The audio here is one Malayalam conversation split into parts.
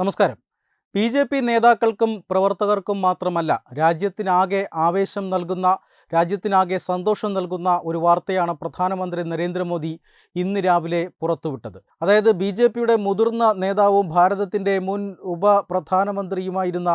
നമസ്കാരം. ബി ജെ പി നേതാക്കൾക്കും പ്രവർത്തകർക്കും മാത്രമല്ല രാജ്യത്തിനാകെ ആവേശം നൽകുന്ന രാജ്യത്തിനാകെ സന്തോഷം നൽകുന്ന ഒരു വാർത്തയാണ് പ്രധാനമന്ത്രി നരേന്ദ്രമോദി ഇന്ന് രാവിലെ പുറത്തുവിട്ടത്. അതായത് ബി ജെ പിയുടെ മുതിർന്ന നേതാവും ഭാരതത്തിന്റെ മുൻ ഉപപ്രധാനമന്ത്രിയുമായിരുന്ന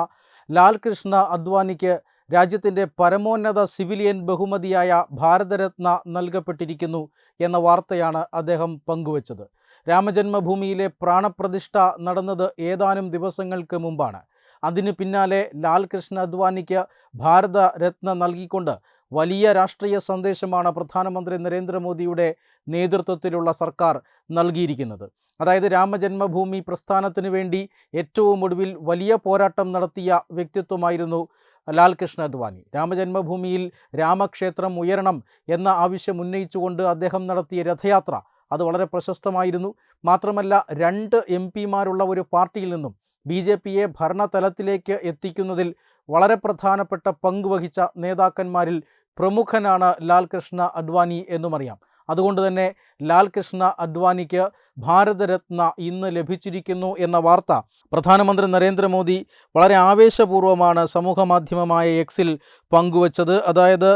ലാൽകൃഷ്ണ ലാൽ കൃഷ്ണ അദ്വാനിക്ക് രാജ്യത്തിന്റെ പരമോന്നത സിവിലിയൻ ബഹുമതിയായ ഭാരതരത്ന നൽകപ്പെട്ടിരിക്കുന്നു എന്ന വാർത്തയാണ് അദ്ദേഹം പങ്കുവച്ചത്. രാമജന്മഭൂമിയിലെ പ്രാണപ്രതിഷ്ഠ നടന്നത് ഏതാനും ദിവസങ്ങൾക്ക് മുമ്പാണ്. അതിനു പിന്നാലെ ലാൽ കൃഷ്ണ അദ്വാനിക്ക് ഭാരതരത്ന നൽകിക്കൊണ്ട് വലിയ രാഷ്ട്രീയ സന്ദേശമാണ് പ്രധാനമന്ത്രി നരേന്ദ്രമോദിയുടെ നേതൃത്വത്തിലുള്ള സർക്കാർ നൽകിയിരിക്കുന്നത്. അതായത് രാമജന്മഭൂമി പ്രസ്ഥാനത്തിന് വേണ്ടി ഏറ്റവും ഒടുവിൽ വലിയ പോരാട്ടം നടത്തിയ വ്യക്തിത്വമായിരുന്നു ലാൽ കൃഷ്ണ അദ്വാനി. രാമജന്മഭൂമിയിൽ രാമക്ഷേത്രം ഉയരണം എന്ന ആവശ്യം ഉന്നയിച്ചുകൊണ്ട് അദ്ദേഹം നടത്തിയ രഥയാത്ര അത് വളരെ പ്രശസ്തമായിരുന്നു. മാത്രമല്ല രണ്ട് എം പിമാരുള്ള ഒരു പാർട്ടിയിൽ നിന്നും ബി ജെ പിയെ ഭരണതലത്തിലേക്ക് എത്തിക്കുന്നതിൽ വളരെ പ്രധാനപ്പെട്ട പങ്കുവഹിച്ച നേതാക്കന്മാരിൽ പ്രമുഖനാണ് ലാൽകൃഷ്ണ അഡ്വാനി എന്നും അറിയാം അതുകൊണ്ട് തന്നെ ലാൽകൃഷ്ണ അഡ്വാനിക്ക് ഭാരതരത്ന ഇന്ന് ലഭിച്ചിരിക്കുന്നു എന്ന വാർത്ത പ്രധാനമന്ത്രി നരേന്ദ്രമോദി വളരെ ആവേശപൂർവമാണ് സമൂഹ മാധ്യമമായ എക്സിൽ പങ്കുവച്ചത്. അതായത്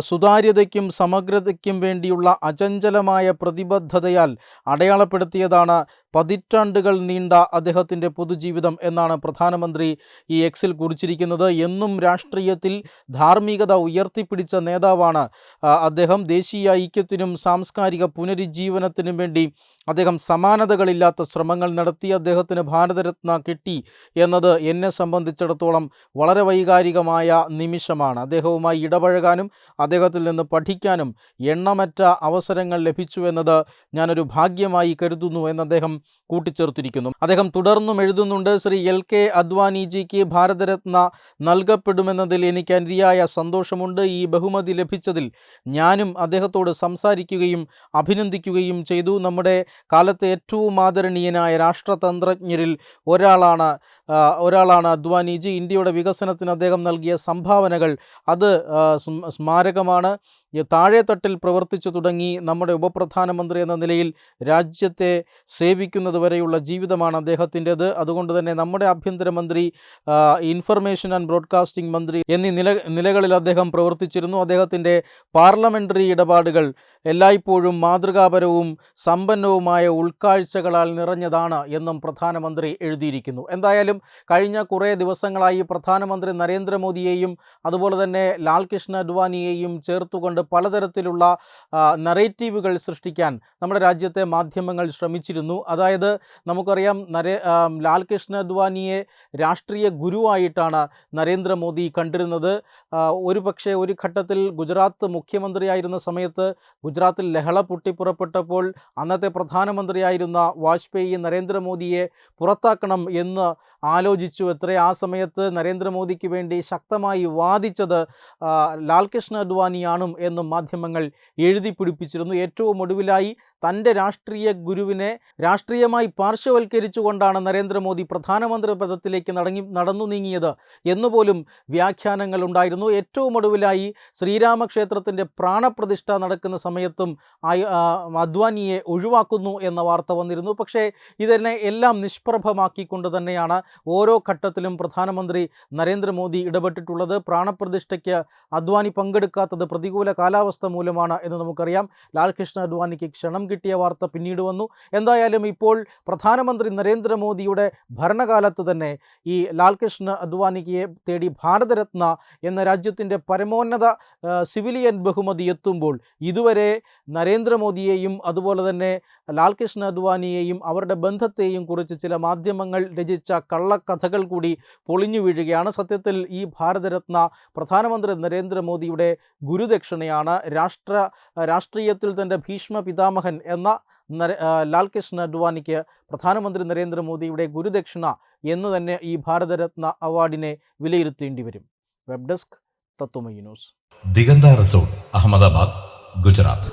സുതാര്യതയ്ക്കും സമഗ്രതയ്ക്കും വേണ്ടിയുള്ള അചഞ്ചലമായ പ്രതിബദ്ധതയാൽ അടയാളപ്പെടുത്തിയതാണ് പതിറ്റാണ്ടുകൾ നീണ്ട അദ്ദേഹത്തിന്റെ പൊതുജീവിതം എന്നാണ് പ്രധാനമന്ത്രി ഈ എക്സിൽ കുറിച്ചിരിക്കുന്നത്. എന്നും രാഷ്ട്രീയത്തിൽ ധാർമ്മികത ഉയർത്തിപ്പിടിച്ച നേതാവാണ് അദ്ദേഹം. ദേശീയ ഐക്യത്തിനും സാംസ്കാരിക പുനരുജ്ജീവനത്തിനും വേണ്ടി അദ്ദേഹം സമാനതകളില്ലാത്ത ശ്രമങ്ങൾ നടത്തി അദ്ദേഹത്തിന് ഭാരതരത്ന കിട്ടി എന്നത് എന്നെ സംബന്ധിച്ചിടത്തോളം വളരെ വൈകാരികമായ നിമിഷമാണ്. അദ്ദേഹവുമായി ഇടപഴകാനും അദ്ദേഹത്തിൽ നിന്ന് പഠിക്കാനും എണ്ണമറ്റ അവസരങ്ങൾ ലഭിച്ചു എന്നത് ഞാനൊരു ഭാഗ്യമായി കരുതുന്നു എന്ന് അദ്ദേഹം കൂട്ടിച്ചേർത്തിരിക്കുന്നു. അദ്ദേഹം തുടർന്നും എഴുതുന്നുണ്ട് ശ്രീ എൽ കെ അദ്വാനിജിക്ക് ഭാരതരത്ന നൽകപ്പെടുമെന്നതിൽ എനിക്ക് അതിയായ സന്തോഷമുണ്ട്. ഈ ബഹുമതി ലഭിച്ചതിൽ ഞാനും അദ്ദേഹത്തോട് സംസാരിക്കുകയും അഭിനന്ദിക്കുകയും ചെയ്തു. നമ്മുടെ കാലത്തെ ഏറ്റവും ആദരണീയനായ രാഷ്ട്രതന്ത്രജ്ഞരിൽ ഒരാളാണ് ഒരാളാണ് അദ്വാനിജി ഇന്ത്യയുടെ വികസനത്തിന് അദ്ദേഹം നൽകിയ സംഭാവനകൾ. അത് സ്മാരകമാണ്. താഴെത്തട്ടിൽ പ്രവർത്തിച്ചു തുടങ്ങി നമ്മുടെ ഉപപ്രധാനമന്ത്രി എന്ന നിലയിൽ രാജ്യത്തെ സേവിക്കുന്നത് വരെയുള്ള ജീവിതമാണ് അദ്ദേഹത്തിന്റെത്. അതുകൊണ്ട് തന്നെ നമ്മുടെ ആഭ്യന്തരമന്ത്രി ഇൻഫർമേഷൻ ആൻഡ് ബ്രോഡ്കാസ്റ്റിംഗ് മന്ത്രി എന്നീ നില നിലകളിൽ അദ്ദേഹം പ്രവർത്തിച്ചിരുന്നു. അദ്ദേഹത്തിന്റെ പാർലമെന്ററി ഇടപാടുകൾ എല്ലായ്പ്പോഴും മാതൃകാപരവും സമ്പന്നവുമായ ഉൾക്കാഴ്ചകളാൽ നിറഞ്ഞതാണ് എന്നും പ്രധാനമന്ത്രി എഴുതിയിരിക്കുന്നു. എന്തായാലും കഴിഞ്ഞ കുറേ ദിവസങ്ങളായി പ്രധാനമന്ത്രി നരേന്ദ്രമോദിയെയും അതുപോലെ തന്നെ ലാൽകൃഷ്ണ അഡ്വാനിയെയും ചേർത്തുകൊണ്ട് പലതരത്തിലുള്ള നറേറ്റീവുകൾ സൃഷ്ടിക്കാൻ നമ്മുടെ രാജ്യത്തെ മാധ്യമങ്ങൾ ശ്രമിച്ചിരുന്നു. അതായത് നമുക്കറിയാം നരേ ലാൽകൃഷ്ണ അഡ്വാനിയെ രാഷ്ട്രീയ ഗുരുവായിട്ടാണ് നരേന്ദ്രമോദി കണ്ടിരുന്നത്. ഒരു പക്ഷേ ഒരു ഘട്ടത്തിൽ ഗുജറാത്ത് മുഖ്യമന്ത്രിയായിരുന്ന സമയത്ത് ഗുജറാത്തിൽ ലഹള പൊട്ടിപ്പുറപ്പെട്ടപ്പോൾ അന്നത്തെ പ്രധാനമന്ത്രിയായിരുന്ന വാജ്പേയി നരേന്ദ്രമോദിയെ പുറത്താക്കണം എന്ന് ആലോചിച്ചു. എത്ര ആ സമയത്ത് നരേന്ദ്രമോദിക്ക് വേണ്ടി ശക്തമായി വാദിച്ചത് ലാൽകൃഷ്ണ ലാൽ അദ്വാനിയാണും എന്നും മാധ്യമങ്ങൾ എഴുതി പിടിപ്പിച്ചിരുന്നു. ഏറ്റവും ഒടുവിലായി തന്റെ രാഷ്ട്രീയ ഗുരുവിനെ രാഷ്ട്രീയമായി പാർശ്വവൽക്കരിച്ചുകൊണ്ടാണ് നരേന്ദ്രമോദി പ്രധാനമന്ത്രി പദത്തിലേക്ക് നടങ്ങി നടന്നു നീങ്ങിയത്. എന്നുപോലും വ്യാഖ്യാനങ്ങൾ ഉണ്ടായിരുന്നു. ഏറ്റവും ഒടുവിലായി ശ്രീരാമക്ഷേത്രത്തിന്റെ പ്രാണപ്രതിഷ്ഠ നടക്കുന്ന സമയത്തും അദ്വാനിയെ ഒഴിവാക്കുന്നു എന്ന വാർത്ത വന്നിരുന്നു. പക്ഷേ ഇതിനെ എല്ലാം നിഷ്പ്രഭമാക്കിക്കൊണ്ട് തന്നെയാണ് ഓരോ ഘട്ടത്തിലും പ്രധാനമന്ത്രി നരേന്ദ്രമോദി ഇടപെട്ടിട്ടുള്ളത്. പ്രാണപ്രതിഷ്ഠയ്ക്ക് അദ്വാനി പങ്കെടുക്കാത്തത് പ്രതികൂല കാലാവസ്ഥ മൂലമാണ് എന്ന് നമുക്കറിയാം. ലാൽകൃഷ്ണ അദ്വാനിക്ക് ക്ഷണം കിട്ടിയ വാർത്ത പിന്നീട് വന്നു. എന്തായാലും ഇപ്പോൾ പ്രധാനമന്ത്രി നരേന്ദ്രമോദിയുടെ ഭരണകാലത്ത് തന്നെ ഈ ലാൽകൃഷ്ണ അദ്വാനിയെ തേടി ഭാരതരത്ന എന്ന രാജ്യത്തിന്റെ പരമോന്നത സിവിലിയൻ ബഹുമതി എത്തുമ്പോൾ ഇതുവരെ നരേന്ദ്രമോദിയെയും അതുപോലെ തന്നെ ലാൽകൃഷ്ണ അദ്വാനിയെയും അവരുടെ ബന്ധത്തെയും കുറിച്ച് ചില മാധ്യമങ്ങൾ രചിച്ച കള്ളക്കഥകൾ കൂടി പൊളിഞ്ഞു വീഴുകയാണ്. സത്യത്തിൽ ഈ ഭാരതരത്ന പ്രധാനമന്ത്രി നരേന്ദ്രമോദിയുടെ ഗുരുദക്ഷിണയാണ്. രാഷ്ട്ര രാഷ്ട്രീയത്തിൽ തന്റെ ഭീഷ്മ പിതാമഹൻ എന്ന ലാൽകൃഷ്ണ അഡ്വാനിക്ക് പ്രധാനമന്ത്രി നരേന്ദ്രമോദിയുടെ ഗുരുദക്ഷിണ എന്ന് തന്നെ ഈ ഭാരതരത്ന അവാർഡിനെ വിലയിരുത്തേണ്ടി വരും. Web desk Tatwamayi news. Digantha resort Ahmedabad Gujarat.